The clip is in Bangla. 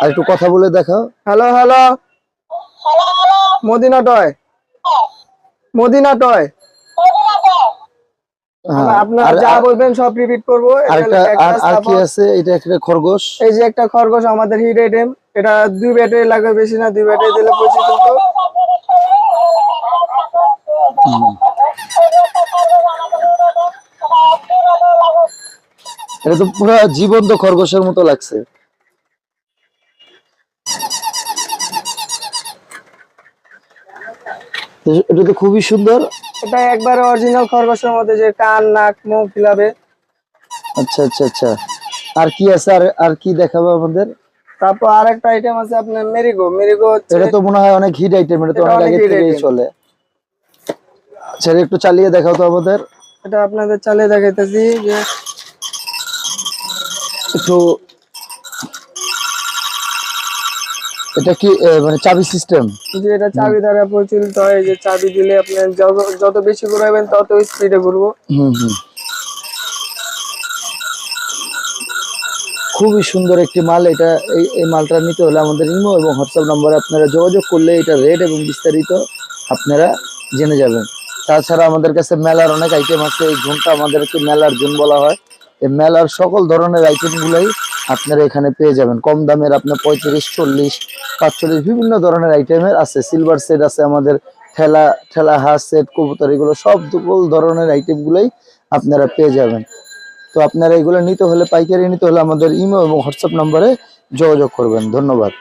আর একটু কথা বলে দেখাও। Hello hello. Madina toy. Madina toy. হ্যাঁ যা বলবেন সব রিপিট করব। এটা আরেকটা একটা আর আর কি আছে? এটা একটা খরগোশ। এই যে একটা খরগোশ আমাদের হিট আইটেম এটা দুই ব্যাটারি লাগবে বেশি না দুই ব্যাটারি দিলে পঁচিশ কিন্তু এটা তো পুরো জীবন্ত খরগোশের মতো লাগছে। এটা তো খুবই সুন্দর। এটা একবারে অরিজিনাল খরগোশের মধ্যে যে কান নাক মুখ ফিলাবে আচ্ছা আচ্ছা আচ্ছা। আর কি আছে? আর আর কি দেখাবো আমাদের? তারপর আরেকটা আইটেম আছে আপনার মেরিগো। মেরিগো হচ্ছে এটা তো মনে হয় অনেক হিট আইটেম এটা তো অনেক আগে থেকেই চলে। আচ্ছা একটু চালিয়ে দেখাও তো আমাদের। এটা আপনাদের চালিয়ে দেখাইতেছি যে একটু এটা কি মানে চাবি সিস্টেম যে এটা চাবি দ্বারা পরিচালিত হয় যে চাবি দিলে আপনার যত বেশি ঘুরাবেন তত স্পিডে ঘুরবো। হুম হুম। খুবই সুন্দর একটি মাল এটা এই এই মালটা নিতে হলে আমাদের ইমো এবং হোয়াটসঅ্যাপ নম্বরে আপনারা যোগাযোগ করলে এটা রেট এবং বিস্তারিত আপনারা জেনে যাবেন। তাছাড়া আমাদের কাছে মেলার অনেক আইটেম আছে এই জোনটা আমাদেরকে মেলার জোন বলা হয়। এই মেলার সকল ধরনের আইটেমগুলোই আপনারা এখানে পেয়ে যাবেন। কম দামের আপনার পঁয়ত্রিশ, চল্লিশ, পাঁচচল্লিশ বিভিন্ন ধরনের আইটেমের আছে। সিলভার সেট আছে আমাদের, ঠেলা ঠেলা হাঁস সেট কবুতর, এগুলো সব সকল ধরনের আইটেমগুলোই আপনারা পেয়ে যাবেন। তো আপনারা এগুলো নিতে হলে, পাইকারি নিতে হলে আমাদের ইমেল এবং হোয়াটসঅ্যাপ নম্বরে যোগাযোগ করবেন। ধন্যবাদ।